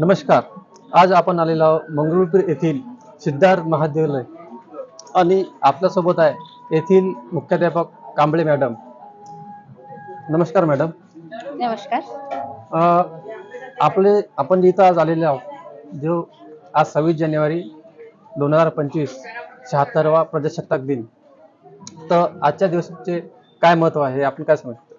नमस्कार. आज आपण आलेलो आहोत मंगरुळपीर येथील सिद्धार्थ महाविद्यालय. आणि आपल्यासोबत आहे येथील मुख्याध्यापक कांबळे मॅडम. नमस्कार मॅडम. नमस्कार. अ, आपले आपण इथं आज आलेले आहोत जो आज सव्वीस जानेवारी दोन हजार पंचवीस शहात्तरवा प्रजासत्ताक दिन. तर आजच्या दिवसाचे काय महत्त्व आहे? हे आपण काय समजतो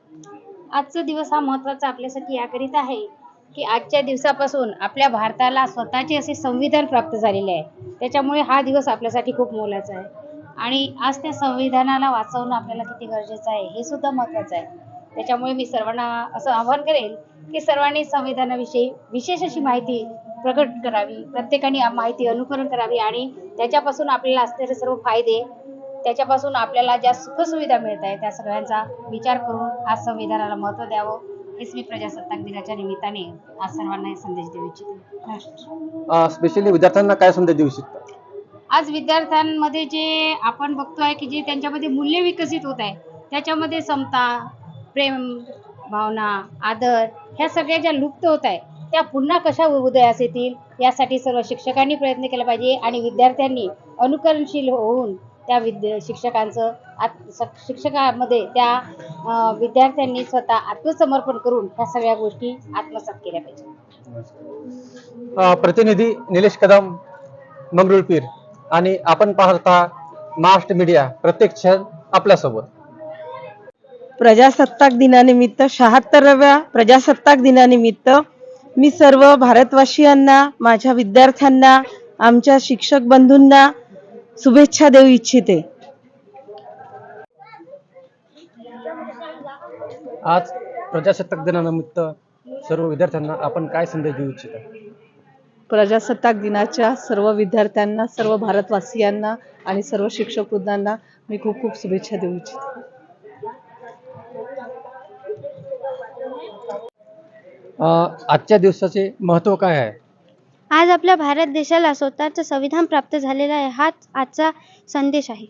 आजचा दिवस हा महत्त्वाचा आपल्यासाठी याकरिता आहे. की आजच्या दिवसापासून आपल्या भारताला स्वतःचे असे संविधान प्राप्त झालेले आहे. त्याच्यामुळे हा दिवस आपल्यासाठी खूप मोलाचा आहे. आणि आज त्या संविधानाला वाचवणं आपल्याला किती गरजेचं आहे हे सुद्धा महत्त्वाचं आहे. त्याच्यामुळे मी सर्वांना असं आवाहन करेल की सर्वांनी संविधानाविषयी विशेष अशी माहिती प्रकट करावी प्रत्येकाने माहिती अनुकरण करावी आणि त्याच्यापासून आपल्याला असलेले सर्व फायदे त्याच्यापासून आपल्याला ज्या सुखसुविधा मिळत आहे त्या सगळ्यांचा विचार करून आज संविधानाला महत्त्व द्यावं. मी प्रजासत्ताक दिनाच्या निमित्ताने आज सर्वांना संदेश देऊ इच्छिते. स्पेशली विद्यार्थ्यांना काय संदेश देऊ इच्छिता आज विद्यार्थ्यांमध्ये जे आपण बघतोय की जे त्यांच्यामध्ये मूल्य विकसित होत आहे त्याच्यामध्ये समता प्रेम भावना आदर ह्या सगळ्या ज्या लुप्त होत आहे त्या पुन्हा कशा उदयास येतील यासाठी सर्व शिक्षकांनी प्रयत्न केला पाहिजे आणि विद्यार्थ्यांनी अनुकरणशील होऊन त्या विद्या शिक्षकांचं आत स- शिक्षकामध्ये त्या अं, विद्यार्थ्यांनी स्वतः आत्मसमर्पण करून ह्या सगळ्या गोष्टी आत्मसात केल्या पाहिजे. प्रतिनिधी निलेश कदम मंगरुळपीर आणि आपण पाहता महाराष्ट्र मीडिया प्रत्येक क्षण आपल्यासोबत. प्रजासत्ताक दिनानिमित्त शहात्तराव्या प्रजासत्ताक दिनानिमित्त मी सर्व भारतवासियांना माझ्या विद्यार्थ्यांना आमच्या शिक्षक बंधूंना शुभेच्छा देऊ इच्छिते. आज प्रजासत्ताक दिनानिमित्त सर्व विद्यार्थ्यांना आपण काय संदेश देऊ इच्छिता? प्रजासत्ताक दिनाच्या सर्व विद्यार्थ्यांना सर्व भारतवासियांना आणि सर्व शिक्षक वृंदांना मी खूप खूप शुभेच्छा देऊ इच्छिते. अ, आजच्या दिवसाचे महत्त्व काय आहे? आज आपल्या भारत देशाला स्वतःचं संविधान प्राप्त झालेलं आहे हाच आजचा संदेश आहे.